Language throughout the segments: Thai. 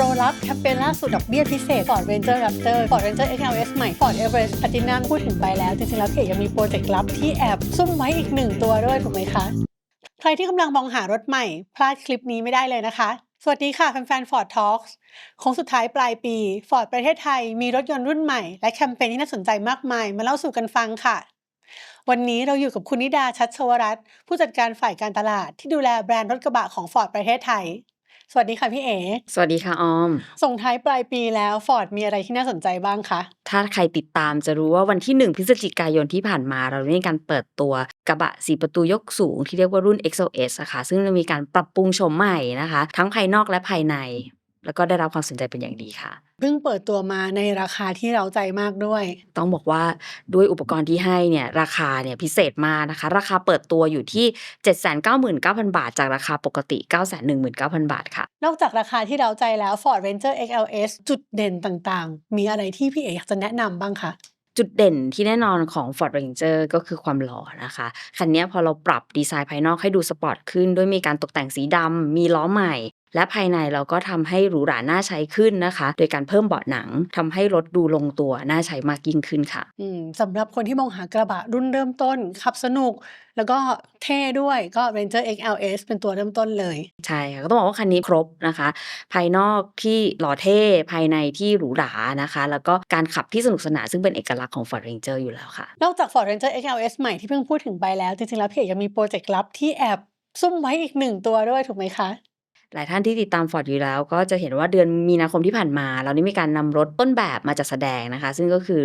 รลับแคมเปญล่าสุดดอกเบี้ยพิเศษ Ford Ranger Raptor Ford Ranger XLS ใหม่ Ford Everest Platinum พูดถึงไปแล้วจริงๆแล้วเพจยังมีโปรเจกต์ลับที่แอบซุ่มไว้อีกหนึ่งตัวด้วยถูกไหมคะ ใครที่กำลังมองหารถใหม่ พลาดคลิปนี้ไม่ได้เลยนะคะ สวัสดีค่ะแฟนๆ Ford Talks โค้งสุดท้ายปลายปี Ford ประเทศไทยมีรถยนต์รุ่นใหม่และแคมเปญที่น่าสนใจมากมาย มาเล่าสู่กันฟังค่ะวันนี้เราอยู่กับคุณนิดาชัดชวรัตน์ผู้จัดการฝ่ายการตลาดที่ดูแลแบรนด์รถกระบะของ Ford ประเทศไทย สวัสดีค่ะพี่เอ๋ สวัสดีค่ะออม ส่งท้ายปลายปีแล้ว Ford มีอะไรที่น่าสนใจบ้างคะ ถ้าใครติดตามจะรู้ว่าวันที่ 1 พฤศจิกายนที่ผ่านมาเราได้มีการเปิดตัวกระบะสีประตูยกสูงที่เรียกว่ารุ่น XOS อะค่ะ ซึ่งจะมีการปรับปรุงโฉมใหม่นะคะ ทั้งภายนอกและภายใน แล้วก็ได้รับความสนใจเป็นอย่างดีค่ะ เพิ่งเปิดตัวมาในราคาที่เราใจมากด้วย ต้องบอกว่าด้วยอุปกรณ์ที่ให้เนี่ยราคาเนี่ยพิเศษมากนะคะ ราคาเปิดตัวอยู่ที่ 799,000 บาท จากราคาปกติ 919,000 บาทค่ะ นอกจากราคาที่เราใจแล้ว Ford Ranger XLS จุดเด่นต่างๆ มีอะไรที่พี่เอ๋อยากจะแนะนำบ้างคะจุดเด่นที่แน่นอนของ Ford Ranger ก็คือความหล่อนะคะ คันนี้พอเราปรับดีไซน์ภายนอกให้ดูสปอร์ตขึ้น ด้วยมีการตกแต่งสีดำมีล้อใหม่ และภายในเราก็ทำให้หรูหราน่าใช้ขึ้นนะคะ โดยการเพิ่มเบาะหนังทำให้รถดูลงตัวน่าใช้มากยิ่งขึ้นค่ะอืมสำหรับคนที่มองหากระบะรุ่นเริ่มต้นขับสนุก แล้วก็เท่ด้วยก็ Ranger XLS เป็นตัวเริ่มต้นเลย ใช่ค่ะก็ต้องบอกว่าคันนี้ครบนะคะ ภายนอกที่หล่อเท่ภายในที่หรูหรานะคะ แล้วก็การขับที่สนุกสนานซึ่งเป็นเอกลักษณ์ของ Ford Ranger อยู่แล้วค่ะ นอกจาก Ford Ranger XLS ใหม่ที่เพิ่งพูดถึงไปแล้ว จริงๆแล้วพี่เอกยังมีโปรเจกต์ลับที่แอบซุ่มไว้อีกหนึ่งตัวด้วยถูกไหมคะ หลายท่านที่ติดตาม Ford อยู่แล้ว ก็จะเห็นว่าเดือนมีนาคมที่ผ่านมา เราได้มีการนำรถต้นแบบมาจัดแสดงนะคะ ซึ่งก็คือ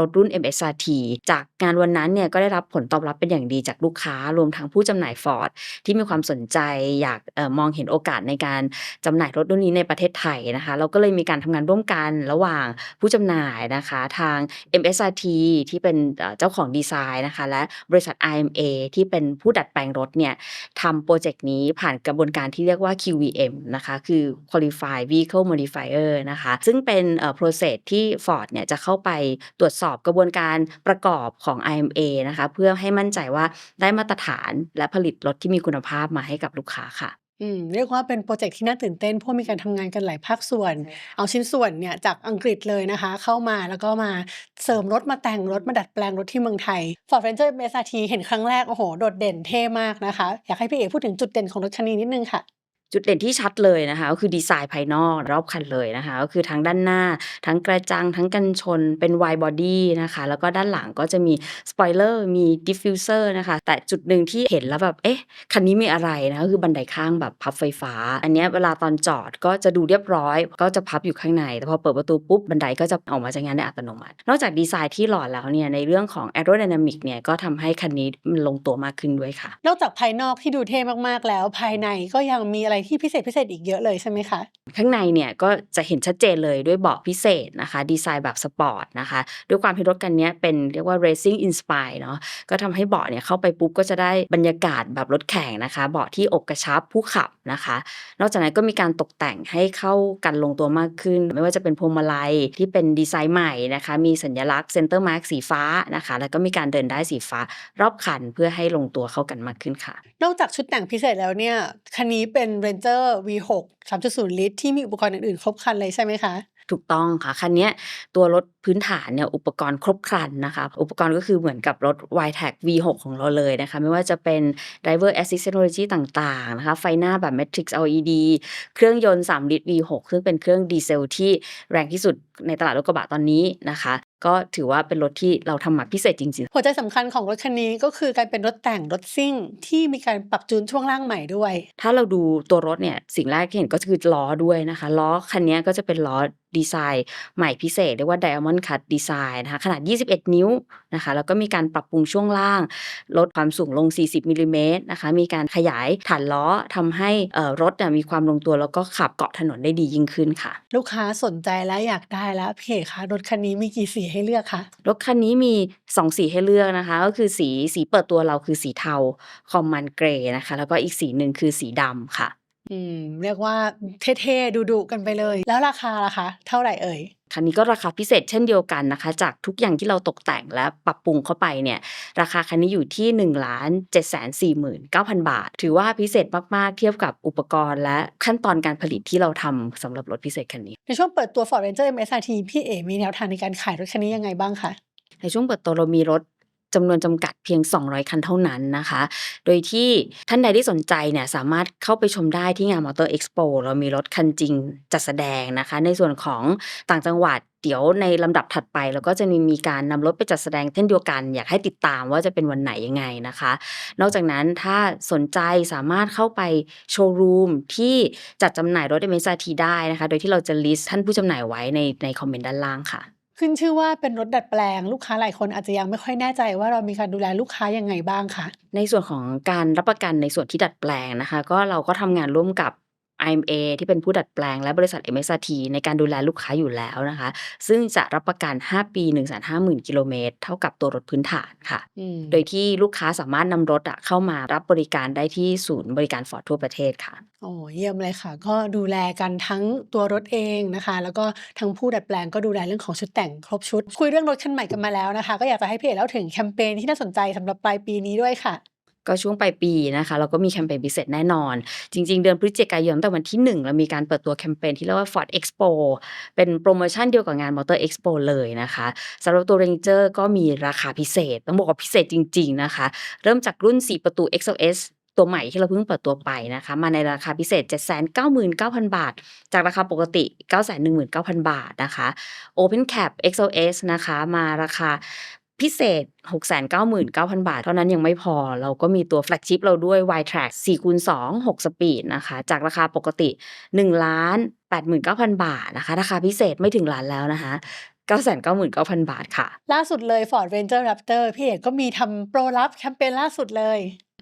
รถรุ่น MSRT จากงานวันนั้นเนี่ยก็ได้รับผลตอบรับเป็นอย่างดีจากลูกค้ารวมทั้งผู้จำหน่าย Ford ที่มีความสนใจอยากออมองเห็นโอกาสในการจำหน่ายรถรุ่นนี้ในประเทศไทยนะคะ เราก็เลยมีการทำงานร่วมกันระหว่างผู้จำหน่ายนะคะทาง MSRT ที่เป็นเจ้าของดีไซน์นะคะ และบริษัท IMA ที่เป็นผู้ดัดแปลงรถเนี่ยทำโปรเจกต์นี้ผ่านกระบวนการที่เรียกว่า QVM นะคะ คือ Qualified Vehicle Modifier นะคะ ซึ่งเป็นเอ่อ process ที่ Ford เนี่ยจะเข้าไปตรวจสอบกระบวนการประกอบของ IMA นะคะ เพื่อให้มั่นใจว่าได้มาตรฐานและผลิตรถที่มีคุณภาพมาให้กับลูกค้าค่ะอืมเรียกว่าเป็นโปรเจกต์ที่น่าตื่นเต้นเพราะมีการทำงานกันหลายภาคส่วน เอาชิ้นส่วนเนี่ยจากอังกฤษเลยนะคะ เข้ามาแล้วก็มาเสริมรถมาแต่งรถมาดัดแปลงรถที่เมืองไทย Ford Ranger MSRT เห็นครั้งแรก โอ้โห โดดเด่นเท่มากนะคะ อยากให้พี่เอกพูดถึงจุดเด่นของรถคันนี้นิดนึงค่ะ จุดเด่นที่ชัดเลยนะคะก็คือดีไซน์ภายนอกรอบคันเลยนะคะก็คือทั้งด้านหน้า ทั้งกระจัง ทั้งกันชนเป็น wide body นะคะ แล้วก็ด้านหลังก็จะมีสปอยเลอร์มี diffuser นะคะ แต่จุดหนึ่งที่เห็นแล้วแบบ เอ๊ะ คันนี้มีอะไรนะก็คือบันไดข้างแบบพับไฟฟ้า อันนี้เวลาตอนจอดก็จะดูเรียบร้อย ก็จะพับอยู่ข้างใน แต่พอเปิดประตูปุ๊บบันไดก็จะออกมาจากงานได้อัตโนมัติ นอกจากดีไซน์ที่หล่อแล้วเนี่ยในเรื่องของ aerodynamic เนี่ยก็ทำให้คันนี้มันลงตัวมากขึ้นด้วยค่ะ นอกจากภายนอกที่ดูเท่มากๆแล้ว ภายในก็ยังมีอะไรที่พิเศษพิเศษอีกเยอะเลยใช่ไหมคะ ข้างในเนี่ยก็จะเห็นชัดเจนเลยด้วยเบาะพิเศษนะคะ ดีไซน์แบบสปอร์ตนะคะ ด้วยความที่รถคันเนี้ยเป็นเรียกว่า racing inspire เนาะก็ทำให้เบาะเนี่ยเข้าไปปุ๊บก็จะได้บรรยากาศแบบรถแข่งนะคะ เบาะที่อกกระชับผู้ขับนะคะ นอกจากนั้นก็มีการตกแต่งให้เข้ากันลงตัวมากขึ้น ไม่ว่าจะเป็นพวงมาลัยที่เป็นดีไซน์ใหม่นะคะ มีสัญลักษณ์ center mark สีฟ้านะคะ แล้วก็มีการเดินได้สีฟ้ารอบคันเพื่อให้ลงตัวเข้ากันมากขึ้นค่ะ นอกจากชุดแต่งพิเศษแล้วเนี่ยคันนี้เป็น Ranger V6 3.0 ลิตร ที่มีอุปกรณ์อื่นๆ ครบครันเลยใช่ไหมคะ ถูกต้องค่ะ คันนี้ตัวรถพื้นฐานเนี่ยอุปกรณ์ครบครันนะคะ อุปกรณ์ก็คือเหมือนกับรถ y t a c V6 ของเราเลยนะคะ ไม่ว่าจะเป็น Driver Assist Technology ต่างๆนะคะ ไฟหน้าแบบ Matrix LED เครื่องยนต์ 3 ลิตร V6 ซึ่งเป็นเครื่องดีเซลที่แรงที่สุดในตลาดรถกระบะตอนนี้นะคะ ก็ถือว่าเป็นรถที่เราทำมาพิเศษจริงๆ หัวใจสำคัญของรถคันนี้ก็คือการเป็นรถแต่งรถซิ่ง ที่มีการปรับจูนช่วงล่างใหม่ด้วย ถ้าเราดูตัวรถเนี่ยสิ่งแรกที่เห็นก็คือล้อด้วยนะคะ ล้อคันนี้ก็จะเป็นล้อ ดีไซน์ใหม่พิเศษเรียกว่า Diamond Cut Design นะคะขนาด 21 นิ้วนะคะแล้วก็มีการปรับปรุงช่วงล่าง ลดความสูงลง 40มิลลิเมตรนะคะมีการขยายฐานล้อทำให้เอ่อรถเนี่ยมีความลงตัวแล้วก็ขับเกาะถนนได้ดียิ่งขึ้นค่ะ ลูกค้าสนใจและอยากได้แล้วพี่เอกคะรถคันนี้มีกี่สีให้เลือกคะรถคันนี้มี 2 สีให้เลือกนะคะ ก็คือสีสีเปิดตัวเราคือสีเทาคอมมันเกรย์นะคะ แล้วก็อีกสีหนึ่งคือสีดำค่ะ อืมเรียกว่าเท่ๆดุๆกันไปเลย แล้วราคาล่ะคะ เท่าไหร่เอ่ยคันนี้ก็ราคาพิเศษเช่นเดียวกันนะคะ จากทุกอย่างที่เราตกแต่งและปรับปรุงเข้าไปเนี่ยราคาคันนี้อยู่ที่1นึ่งล้านเจ็ดแสนสี่หมื่นเก้าพันบาท ถือว่าพิเศษมาก ๆ เทียบกับอุปกรณ์และขั้นตอนการผลิตที่เราทำสำหรับรถพิเศษคันนี้ ในช่วงเปิดตัว Ford Ranger MSRT พี่เอ๋มีแนวทางในการขายรถคันนี้ยังไงบ้างคะในช่วงเปิดตัวเรามีรถ จำนวนจำกัดเพียง 200 คันเท่านั้นนะคะ โดยที่ท่านใดที่สนใจเนี่ยสามารถเข้าไปชมได้ที่งาน Motor Expo เรามีรถคันจริงจัดแสดงนะคะ ในส่วนของต่างจังหวัดเดี๋ยวในลำดับถัดไปเราก็จะมีมีการนำรถไปจัดแสดงเช่นเดียวกัน อยากให้ติดตามว่าจะเป็นวันไหนยังไงนะคะ นอกจากนั้นถ้าสนใจสามารถเข้าไปโชว์รูมที่จัดจำหน่ายรถ MSRT ได้นะคะ โดยที่เราจะลิสต์ท่านผู้จำหน่ายไว้ในในคอมเมนต์ด้านล่างค่ะ ขึ้นชื่อว่าเป็นรถดัดแปลง ลูกค้าหลายคนอาจจะยังไม่ค่อยแน่ใจว่าเรามีการดูแลลูกค้ายังไงบ้างคะในส่วนของการรับประกันในส่วนที่ดัดแปลงนะคะ ก็เราก็ทำงานร่วมกับ IMA ที่เป็นผู้ดัดแปลงและบริษัท MSRT ในการดูแลลูกค้าอยู่แล้วนะคะ ซึ่งจะรับประกัน 5 ปี 150,000 กิโลเมตร เท่ากับตัวรถพื้นฐานค่ะอืมโดยที่ลูกค้าสามารถนำรถอะเข้ามารับบริการได้ที่ศูนย์บริการฟอร์ดทั่วประเทศค่ะโอ้เยี่ยมเลยค่ะ ก็ดูแลกันทั้งตัวรถเองนะคะ แล้วก็ทั้งผู้ดัดแปลงก็ดูแลเรื่องของชุดแต่งครบชุด คุยเรื่องรถคันใหม่กันมาแล้วนะคะ ก็อยากจะให้พี่เอ๋เล่าถึงแคมเปญที่น่าสนใจสำหรับปลายปีนี้ด้วยค่ะ ก็ช่วงปลายปีนะคะเราก็มีแคมเปญพิเศษแน่นอน จริง ๆ เดือนพฤศจิกายนตั้งแต่วันที่ 1 เรามีการเปิดตัวแคมเปญที่เรียกว่า Ford Expo เป็นโปรโมชั่นเดียวกับงาน Motor Expo เลยนะคะสำหรับตัว Ranger ก็มีราคาพิเศษ ต้องบอกว่าพิเศษจริง ๆนะคะ เริ่มจากรุ่น 4 ประตู XLS ตัวใหม่ที่เราเพิ่งเปิดตัวไปนะคะ มาในราคาพิเศษ 799,000 บาท จากราคาปกติ 919,000 บาทนะคะ Open Cap XLS นะคะ มาราคา พิเศษ 699,000 บาท เท่านั้นยังไม่พอ เราก็มีตัวแฟลกชิพเราด้วย Y-Track 4คูณ2 6 สปีดนะคะ จากราคาปกติ1ล้าน89,000 บาทนะคะ ราคาพิเศษไม่ถึงล้านแล้วนะคะ999,000 บาทค่ะ ล่าสุดเลย Ford Ranger Raptor พี่เอกก็มีทำโปรลับแคมเปญล่าสุดเลย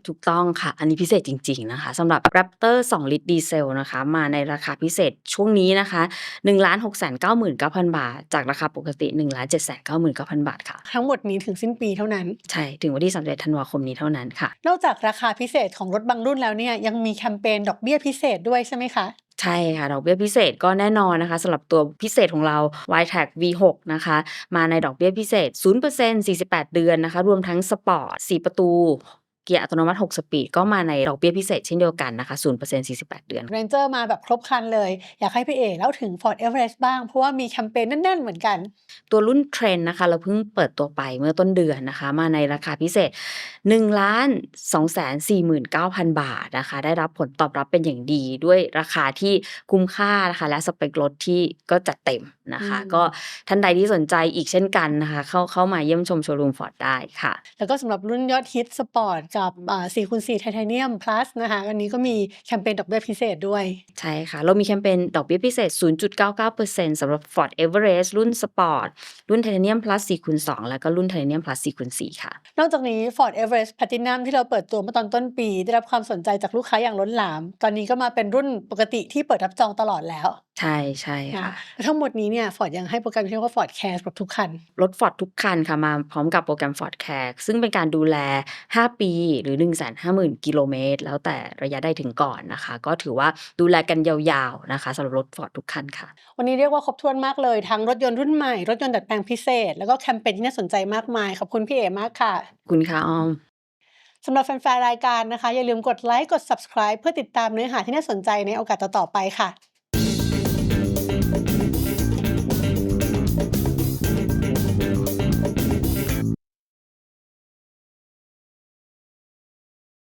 ถูกต้องค่ะ อันนี้พิเศษจริง ๆ นะคะสำหรับ Raptor 2 ลิตรดีเซลนะคะ มาในราคาพิเศษช่วงนี้นะคะ1 6 9 9 0 0 0 บาท จากราคาปกติ 1 7 9 9 0 0 0 บาทค่ะ ทั้งหมดนี้ถึงสิ้นปีเท่านั้น ใช่ ถึงวันที่31ธันวาคมนี้เท่านั้นค่ะ นอกจากราคาพิเศษของรถบางรุ่นแล้วเนี่ยยังมีแคมเปญดอกเบี้ยพิเศษด้วยใช่ไหมคะใช่ค่ะดอกเบี้ยพิเศษก็แน่นอนนะคะสำหรับตัวพิเศษของเรา y t a g V6 นะคะ มาในดอกเบี้ยพิเศษ 0% 48 เดือนนะคะ รวมทั้งสปอร์ต 4 ประตู เกียร์อัตโนมัติ 6 สปีด ก็มาในดอกเบี้ยพิเศษเช่นเดียวกันนะคะ0% 48 เดือน Ranger มาแบบครบครันเลย อยากให้พี่เอ๋เล่าถึง Ford Everest บ้าง เพราะว่ามีแคมเปญแน่น ๆ เหมือนกัน ตัวรุ่นเทรนนะคะ เราเพิ่งเปิดตัวไปเมื่อต้นเดือนนะคะ มาในราคาพิเศษ1ล้าน2 4 9 0 0 0 บาทนะคะ ได้รับผลตอบรับเป็นอย่างดีด้วยราคาที่คุ้มค่านะคะและสเปครถที่ก็จัดเต็มนะคะอืมก็ท่านใดที่สนใจอีกเช่นกันนะคะ เข้าเข้ามาเยี่ยมชมโชว์รูมฟอร์ดได้ค่ะ แล้วก็สำหรับรุ่นยอดฮิตสปอร์ตกับ4คูณ4ไทเทเนียม plus นะคะอันนี้ก็มีแคมเปญดอกเบี้ยพิเศษด้วย ใช่ค่ะ เรามีแคมเปญดอกเบี้ยพิเศษ 0.99%สำหรับ Ford Everest รุ่นสปอร์ตรุ่น Titanium Plus 4คูณ2แล้วก็รุ่น Titanium Plus 4คูณ4ค่ะ นอกจากนี้ Ford Everest Platinum ที่เราเปิดตัวเมื่อตอนต้นปี ได้รับความสนใจจากลูกค้าอย่างล้นหลาม ตอนนี้ก็มาเป็นรุ่นปกติที่เปิดรับจองตลอดแล้วใช่ใช่นะค่ะและทั้งหมดนี้เนี่ย Ford ยังให้โปรแกรมที่เรียกว่า Ford Care กับทุกคัน รถ Ford ทุกคันค่ะมาพร้อมกับโปรแกรม Ford Care ซึ่งเป็นการดูแล 5 ปีหรือ 150,000 กิโลเมตร แล้วแต่ระยะได้ถึงก่อนนะคะ ก็ถือว่าดูแลกันยาวๆนะคะสำหรับรถ Ford ทุกคันค่ะ วันนี้เรียกว่าครบถ้วนมากเลยทั้งรถยนต์รุ่นใหม่ รถยนต์ดัดแปลงพิเศษ แล้วก็แคมเปญที่น่าสนใจมากมาย ขอบคุณพี่เอมากค่ะคุณค่ะออมสำหรับแฟนๆรายการนะคะ อย่าลืมกดไลค์กด subscribe เพื่อติดตามเนื้อหาที่น่าสนใจในโอกาสต่อๆไปค่ะ